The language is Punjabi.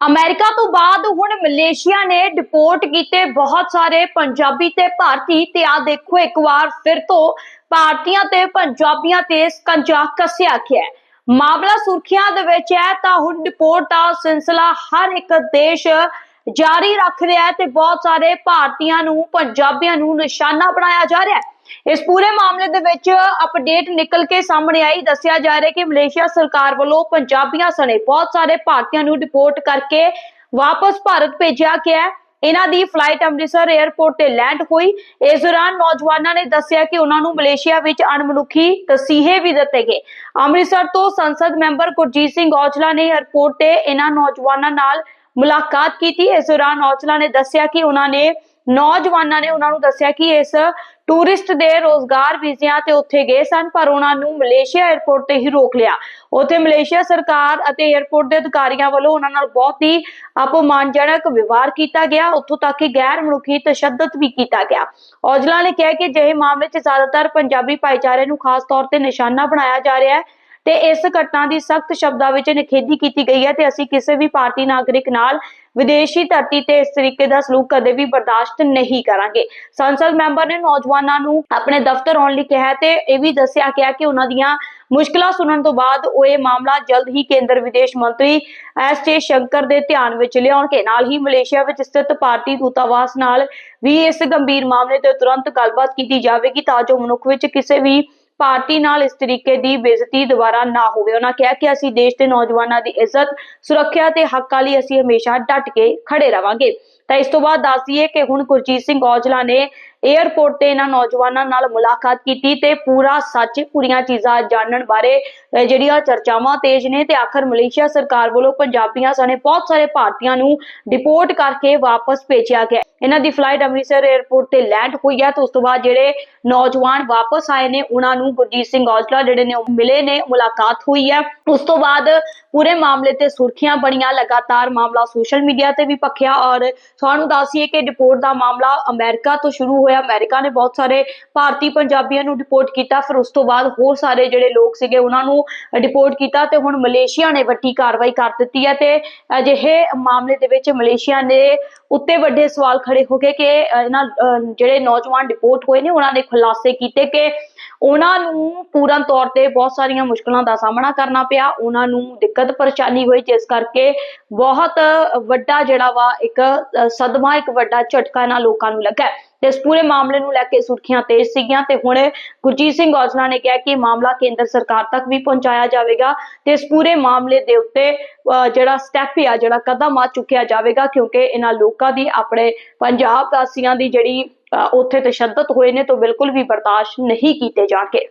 ਅਮਰੀਕਾ ਤੋਂ ਬਾਅਦ ਹੁਣ ਮਲੇਸ਼ੀਆ ਨੇ ਡਿਪੋਰਟ ਕੀਤੇ ਬਹੁਤ ਸਾਰੇ ਪੰਜਾਬੀ ਤੇ ਭਾਰਤੀ ਤੇ ਆ ਦੇਖੋ ਇੱਕ ਵਾਰ ਫਿਰ ਤੋਂ ਭਾਰਤੀਆਂ ਤੇ ਪੰਜਾਬੀਆਂ ਤੇ ਸਕੰਜਾ ਕੱਸਿਆ ਗਿਆ ਮਾਮਲਾ ਸੁਰਖੀਆਂ ਦੇ ਵਿੱਚ ਹੈ ਤਾਂ ਹੁਣ ਡਿਪੋਰਟ ਦਾ ਸਿਲਸਿਲਾ ਹਰ ਇੱਕ ਦੇਸ਼ ਜਾਰੀ ਰੱਖ ਰਿਹਾ ਹੈ ਤੇ ਬਹੁਤ ਸਾਰੇ ਭਾਰਤੀਆਂ ਨੂੰ, ਪੰਜਾਬੀਆਂ ਨੂੰ ਨਿਸ਼ਾਨਾ ਬਣਾਇਆ ਜਾ ਰਿਹਾ ਹੈ। ਇਸ ਪੂਰੇ ਮਾਮਲੇ ਦੇ ਵਿੱਚ ਅਪਡੇਟ ਨਿਕਲ ਕੇ ਸਾਹਮਣੇ ਆਈ। ਦੱਸਿਆ ਜਾ ਰਿਹਾ ਕਿ ਮਲੇਸ਼ੀਆ ਸਰਕਾਰ ਵੱਲੋਂ ਪੰਜਾਬੀਆਂ ਸਣੇ ਬਹੁਤ ਸਾਰੇ ਭਾਰਤੀਆਂ ਨੂੰ ਡਿਪੋਰਟ ਕਰਕੇ ਵਾਪਸ ਭਾਰਤ ਭੇਜਿਆ ਗਿਆ ਹੈ। ਇਹਨਾਂ ਦੀ ਫਲਾਈਟ ਅੰਮ੍ਰਿਤਸਰ 에ਅਰਪੋਰਟ ਤੇ ਲੈਂਡ ਹੋਈ। ਇਸ ਦੌਰਾਨ ਨੌਜਵਾਨਾਂ ਨੇ ਦੱਸਿਆ ਕਿ ਉਹਨਾਂ ਨੂੰ ਮਲੇਸ਼ੀਆ ਵਿੱਚ ਅਣਮਨੁੱਖੀ ਤਸੀਹੇ ਵੀ ਦਿੱਤੇ ਗਏ। ਅੰਮ੍ਰਿਤਸਰ ਤੋਂ ਸੰਸਦ ਮੈਂਬਰ ਗੁਰਜੀਤ ਸਿੰਘ ਔਜਲਾ ਨੇ 에ਅਰਪੋਰਟ ਤੇ ਇਹਨਾਂ ਨੌਜਵਾਨਾਂ ਨਾਲ ਮੁਲਾਕਾਤ ਕੀਤੀ। ਇਸ ਦੌਰਾਨ ਔਜਲਾ ਨੇ ਦੱਸਿਆ ਕਿ ਉਹਨਾਂ ਨੇ ਨੌਜਵਾਨਾਂ ਨੇ ਉਹਨਾਂ ਨੂੰ ਦੱਸਿਆ ਕਿ ਇਸ ਟੂਰਿਸਟ ਦੇ ਰੋਜ਼ਗਾਰ ਵੀਜ਼ਿਆਂ ਤੇ ਉੱਥੇ ਗਏ ਸਨ, ਪਰ ਉਹਨਾਂ ਨੂੰ ਮਲੇਸ਼ੀਆ 에ਅਰਪੋਰਟ ਤੇ ਹੀ ਰੋਕ ਲਿਆ। ਉੱਥੇ ਮਲੇਸ਼ੀਆ ਸਰਕਾਰ ਅਤੇ 에ਅਰਪੋਰਟ ਦੇ ਅਧਿਕਾਰੀਆਂ ਵੱਲੋਂ ਉਹਨਾਂ ਨਾਲ ਬਹੁਤ ਹੀ ਅਪਮਾਨਜਨਕ ਵਿਵਹਾਰ ਕੀਤਾ ਗਿਆ। ਉੱਥੋਂ ਤੱਕ ਕਿ ਗੈਰ ਮਨੁੱਖੀ ਤਸ਼ੱਦਦ ਵੀ ਕੀਤਾ ਗਿਆ। ਔਜਲਾ ਨੇ ਕਿਹਾ ਕਿ ਜਿਹੇ ਮਾਮਲੇ 'ਚ ਜ਼ਿਆਦਾਤਰ ਪੰਜਾਬੀ ਭਾਈਚਾਰੇ ਨੂੰ ਖਾਸ ਤੌਰ ਤੇ ਨਿਸ਼ਾਨਾ ਬਣਾਇਆ ਜਾ ਰਿਹਾ ਹੈ। ਤੇ ਇਸ ਘਟਨਾ ਦੀ ਸਖਤ ਸ਼ਬਦਾਂ ਵਿੱਚ ਨਿਖੇਧੀ ਕੀਤੀ ਗਈ ਹੈ ਤੇ ਅਸੀਂ ਕਿਸੇ ਵੀ ਭਾਰਤੀ ਨਾਗਰਿਕ ਨਾਲ ਵਿਦੇਸ਼ੀ ਧਰਤੀ ਤੇ ਇਸ ਤਰੀਕੇ ਦਾ ਸਲੂਕ ਕਦੇ ਵੀ ਬਰਦਾਸ਼ਤ ਨਹੀਂ ਕਰਾਂਗੇ। ਸੰਸਦ ਮੈਂਬਰ ਨੇ ਨੌਜਵਾਨਾਂ ਨੂੰ ਆਪਣੇ ਦਫ਼ਤਰ ਆਉਣ ਲਈ ਕਿਹਾ ਤੇ ਇਹ ਵੀ ਦੱਸਿਆ ਗਿਆ ਕਿ ਉਹਨਾਂ ਦੀਆਂ ਮੁਸ਼ਕਲਾਂ ਸੁਣਨ ਤੋਂ ਬਾਅਦ ਉਹ ਇਹ ਮਾਮਲਾ ਜਲਦ ਹੀ ਕੇਂਦਰ ਵਿਦੇਸ਼ ਮੰਤਰੀ ਐਸ ਜੇ ਸ਼ੰਕਰ ਦੇ ਧਿਆਨ ਵਿੱਚ ਲਿਆਉਣਗੇ। ਨਾਲ ਹੀ ਮਲੇਸ਼ੀਆ ਵਿੱਚ ਸਥਿਤ ਭਾਰਤੀ ਦੂਤਾਵਾਸ ਨਾਲ ਵੀ ਇਸ ਗੰਭੀਰ ਮਾਮਲੇ ਤੇ ਤੁਰੰਤ ਗੱਲਬਾਤ ਕੀਤੀ ਜਾਵੇਗੀ ਤਾਂ ਜੋ ਮਨੁੱਖ ਵਿੱਚ ਕਿਸੇ ਵੀ ਭਾਰਤੀ ਨਾਲ ਇਸ ਤਰੀਕੇ ਦੀ ਬੇਇੱਜ਼ਤੀ ਦੁਬਾਰਾ ਨਾ ਹੋਵੇ। ਉਹਨਾਂ ਕਿਹਾ ਕਿ ਅਸੀਂ ਦੇਸ਼ ਦੇ ਨੌਜਵਾਨਾਂ ਦੀ ਇੱਜ਼ਤ, ਸੁਰੱਖਿਆ ਤੇ ਹੱਕਾਂ ਲਈ ਅਸੀਂ ਹਮੇਸ਼ਾ ਡਟ ਕੇ ਖੜੇ ਰਵਾਂਗੇ। ਤਾਂ ਇਸ ਤੋਂ ਬਾਅਦ ਦੱਸ ਦਈਏ ਕਿ ਹੁਣ ਗੁਰਜੀਤ ਸਿੰਘ ਔਜਲਾ ਨੇ 에ਅਰਪੋਰਟ ਤੇ ਇਹਨਾਂ ਨੌਜਵਾਨਾਂ ਨਾਲ ਮੁਲਾਕਾਤ ਕੀਤੀ ਤੇ ਪੂਰਾ ਸੱਚ ਪੂਰੀਆਂ ਚੀਜ਼ਾਂ ਜਾਣਨ ਬਾਰੇ ਜਿਹੜੀਆਂ ਚਰਚਾਵਾਂ ਤੇਜ਼ ਨੇ ਤੇ ਆਖਰ ਮਲੇਸ਼ੀਆ ਸਰਕਾਰ ਵੱਲੋਂ ਪੰਜਾਬੀਆਂ ਸਣੇ ਬਹੁਤ ਸਾਰੇ ਭਾਰਤੀਆਂ ਨੂੰ ਡਿਪੋਰਟ ਕਰਕੇ ਵਾਪਸ ਭੇਜਿਆ ਗਿਆ। ਇਹਨਾਂ ਦੀ ਫਲਾਈਟ ਅੰਮ੍ਰਿਤਸਰ 에ਅਰਪੋਰਟ ਤੇ ਲੈਂਡ ਹੋਈ ਹੈ ਤੇ ਉਸ ਤੋਂ ਬਾਅਦ ਜਿਹੜੇ ਨੌਜਵਾਨ ਵਾਪਸ ਆਏ ਨੇ, ਉਹਨਾਂ ਨੂੰ ਗੁਰਜੀਤ ਸਿੰਘ ਔਜਲਾ ਜਿਹੜੇ ਨੇ ਉਹ ਮਿਲੇ ਨੇ, ਮੁਲਾਕਾਤ ਹੋਈ ਹੈ। ਉਸ ਤੋਂ ਬਾਅਦ ਪੂਰੇ ਮਾਮਲੇ ਤੇ ਸੁਰਖੀਆਂ ਬਣੀਆਂ, ਲਗਾਤਾਰ ਮਾਮਲਾ ਸੋਸ਼ਲ ਮੀਡੀਆ ਤੇ ਵੀ ਪੱਖਿਆ ਔਰ ਤੁਹਾਨੂੰ ਦੱਸੀਏ ਕਿ ਡਿਪੋਰਟ ਦਾ ਮਾਮਲਾ ਅਮਰੀਕਾ ਤੋਂ ਸ਼ੁਰੂ ਹੋਇਆ। ਅਮਰੀਕਾ ਨੇ ਬਹੁਤ ਸਾਰੇ ਭਾਰਤੀ ਪੰਜਾਬੀਆਂ ਨੂੰ ਡਿਪੋਰਟ ਕੀਤਾ। ਫਿਰ ਉਸ ਤੋਂ ਬਾਅਦ ਹੋਰ ਸਾਰੇ ਜਿਹੜੇ ਲੋਕ ਸੀਗੇ, ਉਹਨਾਂ ਨੂੰ ਡਿਪੋਰਟ ਕੀਤਾ ਤੇ ਹੁਣ ਮਲੇਸ਼ੀਆ ਨੇ ਵੱਡੀ ਕਾਰਵਾਈ ਕਰ ਦਿੱਤੀ ਹੈ ਤੇ ਅਜਿਹੇ ਮਾਮਲੇ ਦੇ ਵਿੱਚ ਮਲੇਸ਼ੀਆ ਨੇ ਉੱਤੇ ਵੱਡੇ ਸਵਾਲ ਖੜੇ ਹੋ ਗਏ ਕਿ ਇਹਨਾਂ ਜਿਹੜੇ ਨੌਜਵਾਨ ਡਿਪੋਰਟ ਹੋਏ ਨੇ, ਉਹਨਾਂ ਨੇ ਖੁਲਾਸੇ ਕੀਤੇ ਕਿ ਉਹਨਾਂ ਨੂੰ ਪੂਰਨ ਤੌਰ ਤੇ ਬਹੁਤ ਸਾਰੀਆਂ ਮੁਸ਼ਕਲਾਂ ਦਾ ਸਾਹਮਣਾ ਕਰਨਾ ਪਿਆ। ਉਹਨਾਂ ਨੂੰ ਦਿੱਕਤ ਪਰੇਸ਼ਾਨੀ ਹੋਈ, ਜਿਸ ਕਰਕੇ ਬਹੁਤ ਵੱਡਾ ਜਿਹੜਾ ਵਾ ਇੱਕ ਸਦਮਾ, ਇੱਕ ਵੱਡਾ ਝਟਕਾ ਇਹਨਾਂ ਲੋਕਾਂ ਨੂੰ ਲੱਗਾ। ਤੇ ਇਸ ਪੂਰੇ ਮਾਮਲੇ ਨੂੰ ਲੈ ਕੇ ਸੁਰਖੀਆਂ ਤੇਜ਼ ਸੀਗੀਆਂ ਤੇ ਹੁਣ ਗੁਰਜੀਤ ਸਿੰਘ ਔਜਲਾ ਨੇ ਕਿਹਾ ਕਿ ਮਾਮਲਾ ਕੇਂਦਰ ਸਰਕਾਰ ਤੱਕ ਵੀ ਪਹੁੰਚਾਇਆ ਜਾਵੇਗਾ ਤੇ ਇਸ ਪੂਰੇ ਮਾਮਲੇ ਦੇ ਉੱਤੇ ਜਿਹੜਾ ਸਟੈਪ ਆ, ਜਿਹੜਾ ਕਦਮ ਆ ਚੁੱਕਿਆ ਜਾਵੇਗਾ ਕਿਉਂਕਿ ਇਹਨਾਂ ਲੋਕਾਂ ਦੀ ਆਪਣੇ ਪੰਜਾਬ ਵਾਸੀਆਂ ਦੀ ਜਿਹੜੀ ਉੱਥੇ ਤਸ਼ੱਦਦ ਹੋਏ ਨੇ, ਤਾਂ ਬਿਲਕੁਲ ਵੀ ਬਰਦਾਸ਼ਤ ਨਹੀਂ ਕੀਤੇ ਜਾਣਗੇ।